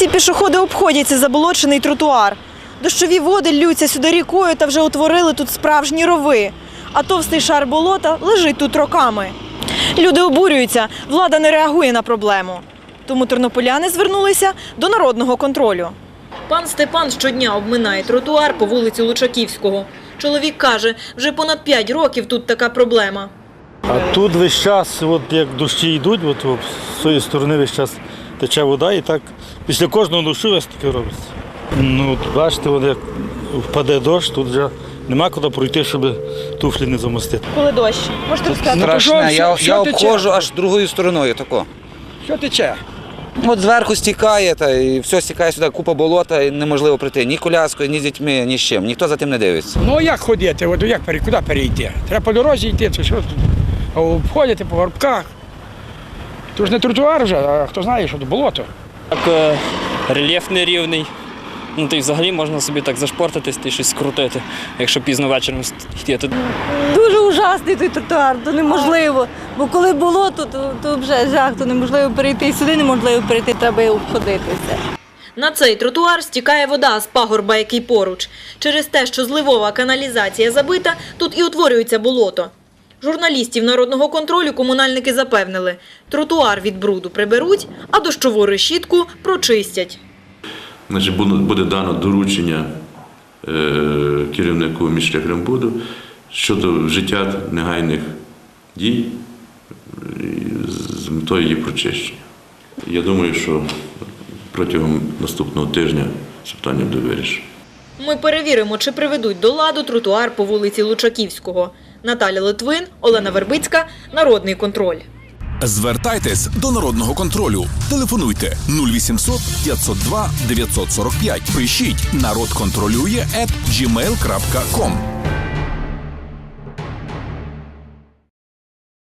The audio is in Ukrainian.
Всі пішоходи обходять цей заболочений тротуар. Дощові води ллються сюди рікою та вже утворили тут справжні рови. А товстий шар болота лежить тут роками. Люди обурюються, влада не реагує на проблему. Тому тернополяни звернулися до народного контролю. Пан Степан щодня обминає тротуар по вулиці Лучаківського. Чоловік каже, вже понад 5 років тут така проблема. А тут весь час, от як дощі йдуть, от, от, з цієї сторони весь час тече вода і так після кожного дощу ось таке робиться. Ну, от бачите, от як впаде дощ, тут вже нема куди пройти, щоб туфлі не замостити. Коли дощ? Можете розказати? Страшне. що- Я, я тече? обходжу аж другою стороною тако. Що тече? От зверху стікає, та і все стікає сюди, купа болота, і неможливо прийти ні коляскою, ні з дітьми, ні з чим. Ніхто за тим не дивиться. Ну як ходити? От, як, куди перейти? Треба по дорозі йти, чи що? А обходити по горбках. То ж не тротуар вже, а хто знає, що тут болото. Так е, рельєф нерівний. Ну, то й взагалі можна собі так зашпортитись та щось скрутити, якщо пізно вечором йти. Тут Дуже ужасний той тротуар, то неможливо. Бо коли болото, то, то вже жах, то неможливо перейти. І сюди неможливо перейти, треба обходитися. На цей тротуар стікає вода з пагорба, який поруч. Через те, що зливова каналізація забита, тут і утворюється болото. Журналістів народного контролю комунальники запевнили, тротуар від бруду приберуть, а дощову решітку прочистять. Буде- дано доручення е, керівнику міськрембуду щодо вжиття негайних дій з метою її прочищення. Я думаю, що протягом наступного тижня це питання буде вирішено. Ми перевіримо, чи приведуть до ладу тротуар по вулиці Лучаківського. Наталя Литвин, Олена Вербицька, Народний контроль. Звертайтесь до народного контролю. Телефонуйте 0800 502 945. Пишіть народ контролює at.